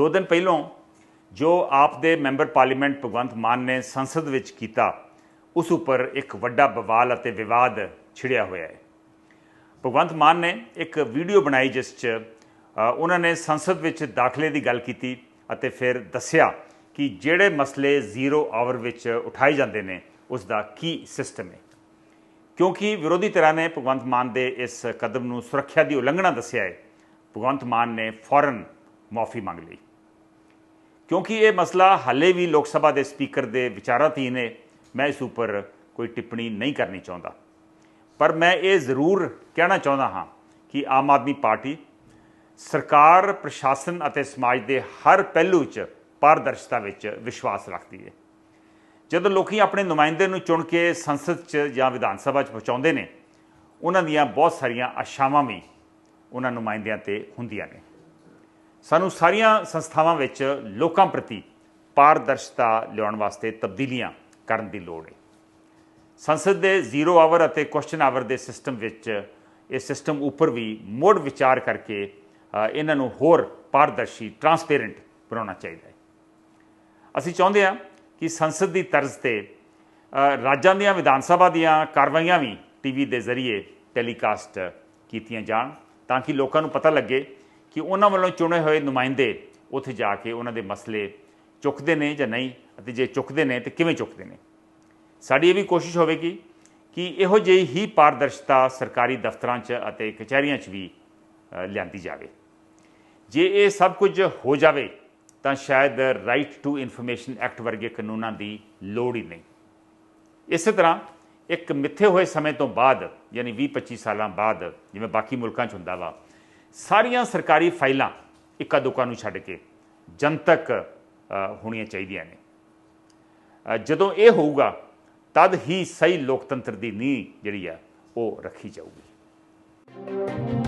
ਦੋ ਦਿਨ ਪਹਿਲਾਂ ਜੋ ਆਪ ਦੇ ਮੈਂਬਰ ਪਾਰਲੀਮੈਂਟ ਭਗਵੰਤ ਮਾਨ ਨੇ ਸੰਸਦ ਵਿੱਚ ਕੀਤਾ, ਉਸ ਉੱਪਰ ਇੱਕ ਵੱਡਾ ਬਵਾਲ ਅਤੇ ਵਿਵਾਦ ਛਿੜਿਆ ਹੋਇਆ ਹੈ। ਭਗਵੰਤ ਮਾਨ ਨੇ ਇੱਕ ਵੀਡੀਓ ਬਣਾਈ ਜਿਸ 'ਚ ਉਹਨਾਂ ਨੇ ਸੰਸਦ ਵਿੱਚ ਦਾਖਲੇ ਦੀ ਗੱਲ ਕੀਤੀ ਅਤੇ ਫਿਰ ਦੱਸਿਆ ਕਿ ਜਿਹੜੇ ਮਸਲੇ ਜ਼ੀਰੋ ਆਵਰ ਵਿੱਚ ਉਠਾਏ ਜਾਂਦੇ ਨੇ, ਉਸ ਦਾ ਕੀ ਸਿਸਟਮ ਹੈ। ਕਿਉਂਕਿ ਵਿਰੋਧੀ ਧਿਰਾਂ ਨੇ ਭਗਵੰਤ ਮਾਨ ਦੇ ਇਸ ਕਦਮ ਨੂੰ ਸੁਰੱਖਿਆ ਦੀ ਉਲੰਘਣਾ ਦੱਸਿਆ ਹੈ, ਭਗਵੰਤ ਮਾਨ ਨੇ ਫੌਰਨ ਮਾਫੀ ਮੰਗ ਲਈ। ਕਿਉਂਕਿ ਇਹ ਮਸਲਾ ਹਾਲੇ ਵੀ ਲੋਕ ਸਭਾ ਦੇ ਸਪੀਕਰ ਦੇ ਵਿਚਾਰਾਧੀਨ ਹੈ ਮੈਂ ਇਸ ਉੱਪਰ ਕੋਈ ਟਿੱਪਣੀ ਨਹੀਂ ਕਰਨੀ ਚਾਹੁੰਦਾ। ਪਰ ਮੈਂ ਇਹ ਜ਼ਰੂਰ ਕਹਿਣਾ ਚਾਹੁੰਦਾ ਹਾਂ ਕਿ ਆਮ ਆਦਮੀ ਪਾਰਟੀ ਸਰਕਾਰ, ਪ੍ਰਸ਼ਾਸਨ ਅਤੇ ਸਮਾਜ ਦੇ ਹਰ ਪਹਿਲੂ 'ਚ ਪਾਰਦਰਸ਼ਤਾ ਵਿੱਚ ਵਿਸ਼ਵਾਸ ਰੱਖਦੀ ਹੈ। ਜਦੋਂ ਲੋਕੀ ਆਪਣੇ ਨੁਮਾਇੰਦੇ ਨੂੰ ਚੁਣ ਕੇ ਸੰਸਦ 'ਚ ਜਾਂ ਵਿਧਾਨ ਸਭਾ 'ਚ ਪਹੁੰਚਾਉਂਦੇ ਨੇ, ਉਹਨਾਂ ਦੀਆਂ ਬਹੁਤ ਸਾਰੀਆਂ ਆਸ਼ਾਵਾਂ ਵੀ ਉਹਨਾਂ ਨੁਮਾਇੰਦਿਆਂ ਤੇ ਹੁੰਦੀਆਂ ਨੇ। ਸਾਨੂੰ ਸਾਰੀਆਂ ਸੰਸਥਾਵਾਂ ਵਿੱਚ ਲੋਕਾਂ ਪ੍ਰਤੀ ਪਾਰਦਰਸ਼ਤਾ ਲਿਆਉਣ ਵਾਸਤੇ ਤਬਦੀਲੀਆਂ ਕਰਨ ਦੀ ਲੋੜ ਹੈ। ਸੰਸਦ ਦੇ ਜ਼ੀਰੋ ਆਵਰ ਅਤੇ ਕੁਐਸਚਨ ਆਵਰ ਦੇ ਸਿਸਟਮ ਵਿੱਚ ਇਹ ਸਿਸਟਮ ਉੱਪਰ ਵੀ ਮੁੜ ਵਿਚਾਰ ਕਰਕੇ ਇਹਨਾਂ ਨੂੰ ਹੋਰ ਪਾਰਦਰਸ਼ੀ ਟਰਾਂਸਪੇਰੈਂਟ ਬਣਾਉਣਾ ਚਾਹੀਦਾ ਹੈ। ਅਸੀਂ ਚਾਹੁੰਦੇ ਹਾਂ ਕਿ ਸੰਸਦ ਦੀ ਤਰਜ਼ ਤੇ ਰਾਜਾਂ ਦੀਆਂ, ਵਿਧਾਨ ਸਭਾ ਦੀਆਂ ਕਾਰਵਾਈਆਂ ਵੀ ਟੀਵੀ ਦੇ ਜ਼ਰੀਏ ਟੈਲੀਕਾਸਟ ਕੀਤੀਆਂ ਜਾਣ ਤਾਂ ਕਿ ਲੋਕਾਂ ਨੂੰ ਪਤਾ ਲੱਗੇ ਕਿ ਉਹਨਾਂ ਵੱਲੋਂ ਚੁਣੇ ਹੋਏ ਨੁਮਾਇੰਦੇ ਉੱਥੇ ਜਾ ਕੇ ਉਹਨਾਂ ਦੇ ਮਸਲੇ ਚੁੱਕਦੇ ਨੇ ਜਾਂ ਨਹੀਂ, ਅਤੇ ਜੇ ਚੁੱਕਦੇ ਨੇ ਤੇ ਕਿਵੇਂ ਚੁੱਕਦੇ ਨੇ? ਸਾਡੀ ਇਹ ਵੀ ਕੋਸ਼ਿਸ਼ ਹੋਵੇਗੀ ਕਿ ਇਹੋ ਜਿਹੀ ਹੀ ਪਾਰਦਰਸ਼ਤਾ ਸਰਕਾਰੀ ਦਫ਼ਤਰਾਂ 'ਚ ਅਤੇ ਕਚਹਿਰੀਆਂ 'ਚ ਵੀ ਲਿਆਂਦੀ ਜਾਵੇ। ਜੇ ਇਹ ਸਭ ਕੁਝ ਹੋ ਜਾਵੇ, ਤਾਂ ਸ਼ਾਇਦ ਰਾਈਟ ਟੂ ਇਨਫੋਰਮੇਸ਼ਨ ਐਕਟ ਵਰਗੇ ਕਾਨੂੰਨਾਂ ਦੀ ਲੋੜ ਹੀ ਨਹੀਂ। ਇਸੇ ਤਰ੍ਹਾਂ ਇੱਕ ਮਿੱਥੇ ਹੋਏ ਸਮੇਂ ਤੋਂ ਬਾਅਦ, ਯਾਨੀ 20-25 ਸਾਲਾਂ ਬਾਅਦ, ਜਿਵੇਂ ਬਾਕੀ ਮੁਲਕਾਂ 'ਚ ਹੁੰਦਾ ਵਾ ਸਾਰੀਆਂ ਸਰਕਾਰੀ ਫਾਈਲਾਂ ਇੱਕਾ ਦੁੱਕਾ ਨੂੰ ਛੱਡ ਕੇ ਜਨਤਕ ਹੋਣੀਆਂ ਚਾਹੀਦੀਆਂ ਨੇ। ਜਦੋਂ ਇਹ ਹੋਊਗਾ, ਤਦ ਹੀ ਸਹੀ ਲੋਕਤੰਤਰ ਦੀ ਨੀਂਹ ਜਿਹੜੀ ਆ, ਉਹ ਰੱਖੀ ਜਾਊਗੀ।